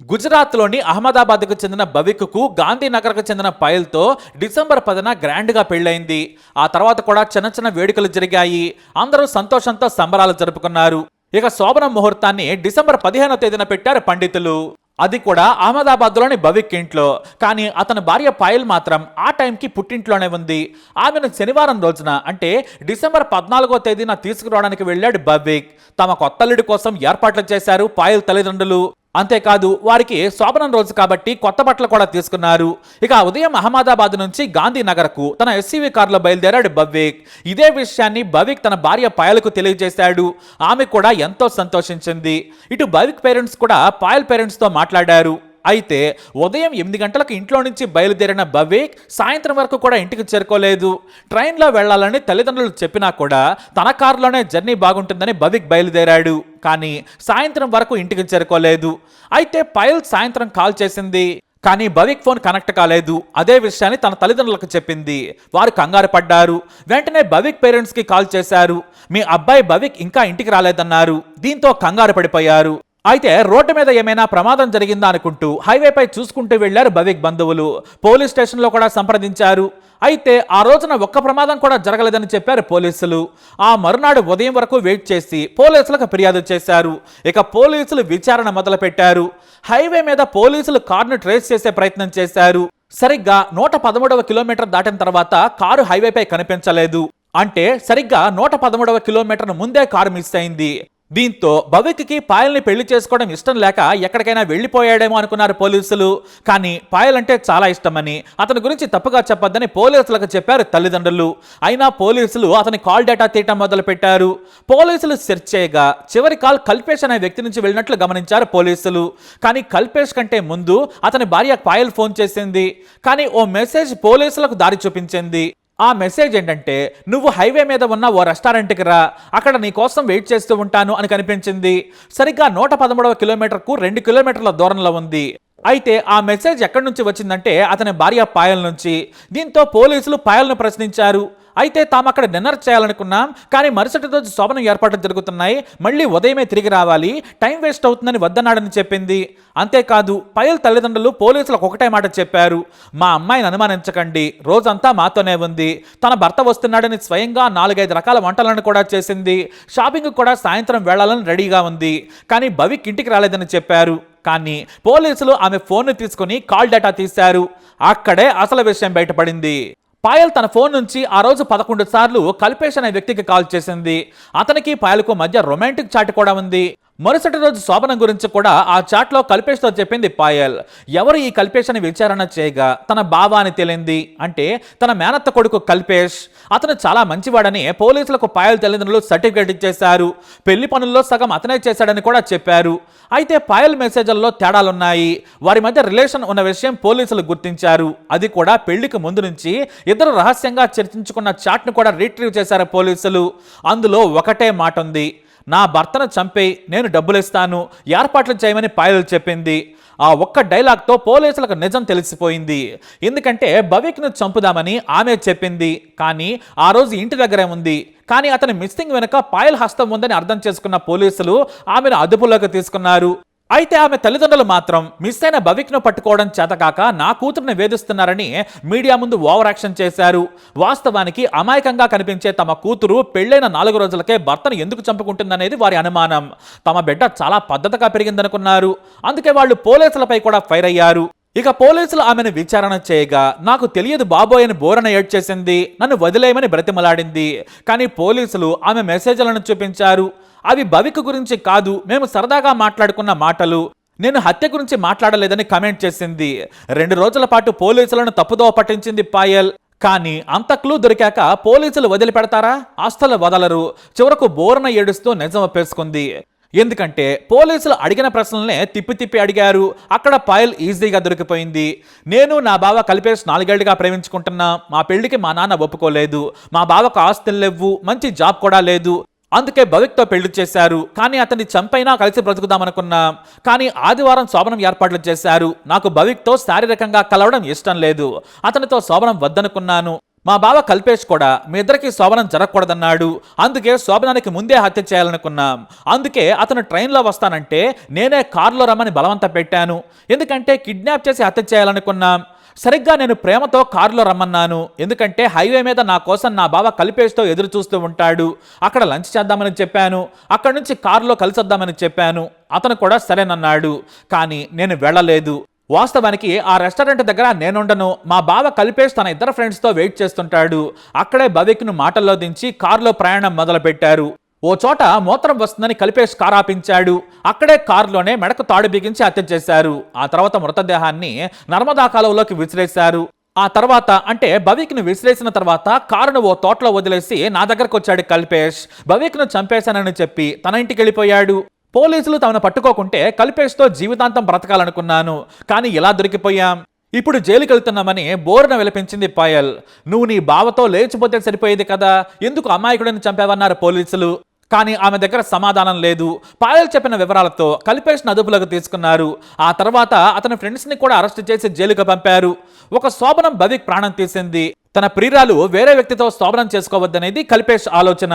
గుజరాత్లోని అహ్మదాబాద్కు చెందిన భవిక్కు గాంధీనగర్కు చెందిన పైల్తో డిసెంబర్ పదిన గ్రాండ్గా పెళ్ళైంది ఆ తర్వాత కూడా చిన్న చిన్న వేడుకలు జరిగాయి. అందరూ సంతోషంతో సంబరాలు జరుపుకున్నారు. ఇక శోభన ముహూర్తాన్ని డిసెంబర్ పదిహేనో తేదీన పెట్టారు పండితులు. అది కూడా అహ్మదాబాద్లోని భవిక్ ఇంట్లో. కానీ అతని భార్య పాయల్ మాత్రం ఆ టైంకి పుట్టింట్లోనే ఉంది. ఆమెను శనివారం రోజున అంటే డిసెంబర్ పద్నాలుగో తేదీన తీసుకురావడానికి వెళ్ళాడు భవిక్ తమ కొత్తల్లుడి కోసం ఏర్పాట్లు చేశారు పాయల్ తల్లిదండ్రులు. అంతేకాదు వారికి శోభనం రోజు కాబట్టి కొత్త బట్టలు కూడా తీసుకున్నారు. ఇక ఉదయం అహ్మదాబాద్ నుంచి గాంధీనగర్కు తన ఎస్సీవీ కారులో బయలుదేరాడు భవ్విక్ ఇదే విషయాన్ని భవిక్ తన భార్య పాయలకు తెలియజేశాడు. ఆమె కూడా ఎంతో సంతోషించింది. ఇటు భవిక్ పేరెంట్స్ కూడా పాయల్ పేరెంట్స్తో మాట్లాడారు. అయితే ఉదయం ఎనిమిది గంటలకు ఇంట్లో నుంచి బయలుదేరిన భవేక్ సాయంత్రం వరకు కూడా ఇంటికి చేరుకోలేదు. ట్రైన్లో వెళ్ళాలని తల్లిదండ్రులు చెప్పినా కూడా తన కారులోనే జర్నీ బాగుంటుందని భవిక్ బయలుదేరాడు. కానీ సాయంత్రం వరకు ఇంటికి చేరుకోలేదు. అయితే పైల్ సాయంత్రం కాల్ చేసింది. కానీ భవిక్ ఫోన్ కనెక్ట్ కాలేదు. అదే విషయాన్ని తన తల్లిదండ్రులకు చెప్పింది. వారు కంగారు పడ్డారు. వెంటనే భవిక్ పేరెంట్స్కి కాల్ చేశారు. మీ అబ్బాయి భవిక్ ఇంకా ఇంటికి రాలేదన్నారు. దీంతో కంగారు పడిపోయారు. అయితే రోడ్డు మీద ఏమైనా ప్రమాదం జరిగిందా అనుకుంటూ హైవేపై చూసుకుంటూ వెళ్ళారు భవిక్ బంధువులు. పోలీస్ స్టేషన్లో కూడా సంప్రదించారు. అయితే ఆ రోజున ఒక్క ప్రమాదం కూడా జరగలేదని చెప్పారు పోలీసులు. ఆ మరునాడు ఉదయం వరకు వెయిట్ చేసి పోలీసులకు ఫిర్యాదు చేశారు. ఇక పోలీసులు విచారణ మొదలుపెట్టారు. హైవే మీద పోలీసులు కారును ట్రేస్ చేసే ప్రయత్నం చేశారు. సరిగ్గా నూట పదమూడవ కిలోమీటర్ దాటిన తర్వాత కారు హైవేపై కనిపించలేదు. అంటే సరిగ్గా నూట పదమూడవ కిలోమీటర్ ముందే కారు మిస్ అయింది. దీంతో భవిక్కి పాయల్ని పెళ్ళి చేసుకోవడం ఇష్టం లేక ఎక్కడికైనా వెళ్ళిపోయాడేమో అనుకున్నారు పోలీసులు. కానీ పాయల్ అంటే చాలా ఇష్టమని అతని గురించి తప్పుగా చెప్పొద్దని పోలీసులకు చెప్పారు తల్లిదండ్రులు. అయినా పోలీసులు అతని కాల్ డేటా తీయటం మొదలుపెట్టారు. పోలీసులు సెర్చ్ చేయగా చివరి కాల్ కల్పేష్ అనే వ్యక్తి నుంచి వెళ్ళినట్లు గమనించారు పోలీసులు. కానీ కల్పేష్ కంటే ముందు అతని భార్య పాయల్ ఫోన్ చేసింది. కానీ ఓ మెసేజ్ పోలీసులకు దారి చూపించింది. ఆ మెసేజ్ ఏంటంటే నువ్వు హైవే మీద ఉన్న ఓ రెస్టారెంట్కి రా. అక్కడ నీ కోసం వెయిట్ చేస్తూ ఉంటాను అని కనిపించింది. సరిగ్గా నూట పదమూడవ కిలోమీటర్కు రెండు కిలోమీటర్ల దూరంలో ఉంది. అయితే ఆ మెసేజ్ ఎక్కడి నుంచి వచ్చిందంటే అతని భార్య పాయల్ నుంచి. దీంతో పోలీసులు పాయల్ను ప్రశ్నించారు. అయితే తాము అక్కడ డిన్నర్ చేయాలనుకున్నాం కానీ మరుసటి రోజు శోభనం ఏర్పాట్లు జరుగుతున్నాయి. మళ్ళీ ఉదయమే తిరిగి రావాలి. టైం వేస్ట్ అవుతుందని వద్దన్నాడని చెప్పింది. అంతేకాదు పయల్ తల్లిదండ్రులు పోలీసులకు ఒకటే మాట చెప్పారు. మా అమ్మాయిని అనుమానించకండి. రోజంతా మాతోనే ఉంది. తన భర్త వస్తున్నాడని స్వయంగా నాలుగైదు రకాల వంటలను కూడా చేసింది. షాపింగ్ కూడా సాయంత్రం వెళ్ళాలని రెడీగా ఉంది. కానీ భవిక్ ఇంటికి రాలేదని చెప్పారు. కానీ పోలీసులు ఆమె ఫోన్ను తీసుకుని కాల్ డేటా తీశారు. అక్కడే అసలు విషయం బయటపడింది. పాయల్ తన ఫోన్ నుంచి ఆ రోజు పదకొండు సార్లు కల్పేష్ అనే వ్యక్తికి కాల్ చేసింది. అతనికి పాయల్కు మధ్య రొమాంటిక్ చాట్ కూడా ఉంది. మరుసటి రోజు శోభనం గురించి కూడా ఆ చాట్లో కల్పేష్తో చెప్పింది పాయల్. ఎవరు ఈ కల్పేష్ అని విచారణ చేయగా తన బావ అని తేలింది? అంటే తన మేనత్త కొడుకు కల్పేష్. అతను చాలా మంచివాడని పోలీసులకు పాయల్ తల్లిదండ్రులు సర్టిఫికేట్ ఇచ్చేశారు. పెళ్ళి పనుల్లో సగం అతనే చేశాడని కూడా చెప్పారు. అయితే పాయల్ మెసేజ్ల్లో తేడాలున్నాయి. వారి మధ్య రిలేషన్ ఉన్న విషయం పోలీసులు గుర్తించారు. అది కూడా పెళ్ళికి ముందు నుంచి ఇద్దరు రహస్యంగా చర్చించుకున్న చాట్ను కూడా రీట్రీవ్ చేశారు పోలీసులు. అందులో ఒకటే మాట ఉంది నా భర్తను చంపే నేను డబ్బులు ఇస్తాను ఏర్పాట్లు చేయమని పాయలు చెప్పింది. ఆ ఒక్క డైలాగ్తో పోలీసులకు నిజం తెలిసిపోయింది. ఎందుకంటే భవిక్ను చంపుదామని ఆమె చెప్పింది. కానీ ఆ రోజు ఇంటి దగ్గరే ఉంది. కానీ అతని మిస్సింగ్ వెనుక పాయల్ హస్తం ఉందని అర్థం చేసుకున్న పోలీసులు ఆమెను అదుపులోకి తీసుకున్నారు. అయితే ఆమె తల్లిదండ్రులు మాత్రం మిస్ అయిన భవిక్ను పట్టుకోవడం చేతకాక నా కూతురుని వేధిస్తున్నారని మీడియా ముందు ఓవర్ యాక్షన్ చేశారు. వాస్తవానికి అమాయకంగా కనిపించే తమ కూతురు పెళ్ళైన నాలుగు రోజులకే భర్తను ఎందుకు చంపుకుంటుందనేది వారి అనుమానం. తమ బిడ్డ చాలా పద్ధతిగా పెరిగిందనుకున్నారు. అందుకే వాళ్ళు పోలీసులపై కూడా ఫైర్ అయ్యారు. ఇక పోలీసులు ఆమెను విచారణ చేయగా నాకు తెలియదు బాబోయ్ అని బోరన ఏడ్చేసింది. నన్ను వదిలేయమని బ్రతిమలాడింది. కానీ పోలీసులు ఆమె మెసేజ్లను చూపించారు. అవి భవిక్ గురించి కాదు మేము సరదాగా మాట్లాడుకున్న మాటలు. నేను హత్య గురించి మాట్లాడలేదని కమెంట్ చేసింది. రెండు రోజుల పాటు పోలీసులను తప్పుదోవ పట్టించింది పాయల్. కానీ అంత క్లూ దొరికాక పోలీసులు వదిలిపెడతారా? ఆస్తులు వదలరు. చివరకు బోరన ఏడుస్తూ నిజం ఒప్పేసుకుంది. ఎందుకంటే పోలీసులు అడిగిన ప్రశ్నలనే తిప్పి తిప్పి అడిగారు. అక్కడ పాయల్ ఈజీగా దొరికిపోయింది. నేను నా బావ కలిపేసి నాలుగేళ్ళుగా ప్రేమించుకుంటున్నా. మా పెళ్ళికి మా నాన్న ఒప్పుకోలేదు. మా బావకు ఆస్తులు లేవు. మంచి జాబ్ కూడా లేదు. అందుకే భవిక్తో పెళ్ళి చేశారు. కానీ అతన్ని చంపైనా కలిసి బ్రతుకుదామనుకున్నాం కానీ ఆదివారం శోభనం ఏర్పాట్లు చేశారు. నాకు భవిక్తో శారీరకంగా కలవడం ఇష్టం లేదు. అతనితో శోభనం వద్దనుకున్నాను. మా బావ కల్పేష్ కూడా మీ ఇద్దరికి శోభనం జరగకూడదన్నాడు. అందుకే శోభనానికి ముందే హత్య చేయాలనుకున్నాం. అందుకే అతను ట్రైన్లో వస్తానంటే నేనే కారులో రమ్మని బలవంత పెట్టాను. ఎందుకంటే కిడ్నాప్ చేసి హత్య చేయాలనుకున్నాం. సరిగ్గా నేను ప్రేమతో కారులో రమ్మన్నాను. ఎందుకంటే హైవే మీద నా కోసం నా బావ కలిపేస్తో ఎదురు చూస్తూ ఉంటాడు. అక్కడ లంచ్ చేద్దామని చెప్పాను. అక్కడ నుంచి కారులో కలిసొద్దామని చెప్పాను. అతను కూడా సరేనన్నాడు. కానీ నేను వెళ్ళలేదు. వాస్తవానికి ఆ రెస్టారెంట్ దగ్గర నేనుండను. మా బావ కలిపేష్ తన ఇద్దరు ఫ్రెండ్స్తో వెయిట్ చేస్తుంటాడు. అక్కడే భవిక్ను మాటల్లో దించి కారులో ప్రయాణం మొదలుపెట్టారు. ఓ చోట మూత్రం వస్తుందని కలిపేసి కారు ఆపించాడు. అక్కడే కారులోనే మెడకు తాడు బిగించి హత్య చేశారు. ఆ తర్వాత మృతదేహాన్ని నర్మదా కాలువలోకి విసిరేశారు. ఆ తర్వాత అంటే భవిక్ను విసిరేసిన తర్వాత కారును ఓ తోటలో వదిలేసి నా దగ్గరకు వచ్చాడు కల్పేష్. భవిక్ను చంపేశానని చెప్పి తన ఇంటికి వెళ్ళిపోయాడు. పోలీసులు తమను పట్టుకోకుంటే కల్పేష్తో జీవితాంతం బ్రతకాలనుకున్నాను. కానీ ఇలా దొరికిపోయాం. ఇప్పుడు జైలుకి వెళ్తున్నామని బోరున విలపించింది పాయల్. నువ్వు నీ బావతో లేచిపోతే సరిపోయేది కదా? ఎందుకు అమాయకుడిని చంపావన్నారు పోలీసులు? కానీ ఆమె దగ్గర సమాధానం లేదు. పాయల్ చెప్పిన వివరాలతో కల్పేష్ను అదుపులోకి తీసుకున్నారు. ఆ తర్వాత అతని ఫ్రెండ్స్ని కూడా అరెస్ట్ చేసి జైలుకు పంపారు. ఒక శోభనం భవిక్ ప్రాణం తీసింది. తన ప్రియురాలు వేరే వ్యక్తితో శోభనం చేసుకోవద్దనేది కల్పేష్ ఆలోచన.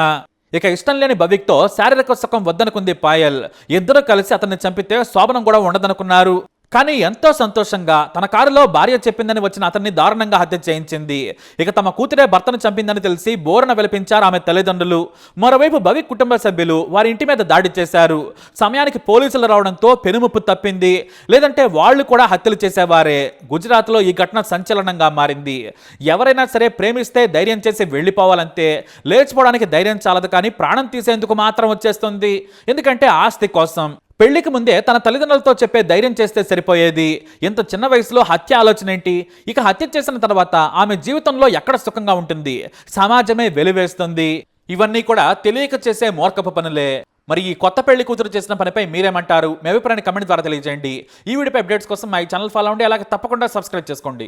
ఇక ఇష్టం లేని భవిక్తో శారీరక సుఖం వద్దనుకుంది పాయల్. ఇద్దరు కలిసి అతన్ని చంపితే శోభనం కూడా ఉండదనుకున్నారు. కానీ ఎంతో సంతోషంగా తన కారులో భార్య చెప్పిందని వచ్చిన అతన్ని దారుణంగా హత్య చేయించింది. ఇక తమ కూతురే భర్తను చంపిందని తెలిసి బోరన విలపించారు ఆమె తల్లిదండ్రులు. మరోవైపు భవి కుటుంబ సభ్యులు వారి ఇంటి మీద దాడి చేశారు. సమయానికి పోలీసులు రావడంతో పెనుముప్పు తప్పింది. లేదంటే వాళ్ళు కూడా హత్యలు చేసేవారే. గుజరాత్లో ఈ ఘటన సంచలనంగా మారింది. ఎవరైనా సరే ప్రేమిస్తే ధైర్యం చేసి వెళ్ళిపోవాలంతే. లేచిపోవడానికి ధైర్యం చాలదు కానీ ప్రాణం తీసేందుకు మాత్రం వచ్చేస్తుంది. ఎందుకంటే ఆస్తి కోసం. పెళ్ళికి ముందే తన తల్లిదండ్రులతో చెప్పే ధైర్యం చేస్తే సరిపోయేది? ఇంత చిన్న వయసులో హత్య ఆలోచన ఏంటి? ఇక హత్య చేసిన తర్వాత ఆమె జీవితంలో ఎక్కడ సుఖంగా ఉంటుంది? సమాజమే వెలివేస్తుంది. ఇవన్నీ కూడా తెలియక చేసే మూర్ఖపు పనులే. మరి ఈ కొత్త పెళ్ళి కూతురు చేసిన పనిపై మీరేమంటారు? మీ అభిప్రాయాన్ని కమెంట్ ద్వారా తెలియజేయండి. ఈ వీడియోపై అప్డేట్స్ కోసం మా ఈ ఛానల్ ఫాలో అవ్వండి. అలాగే తప్పకుండా సబ్స్క్రైబ్ చేసుకోండి.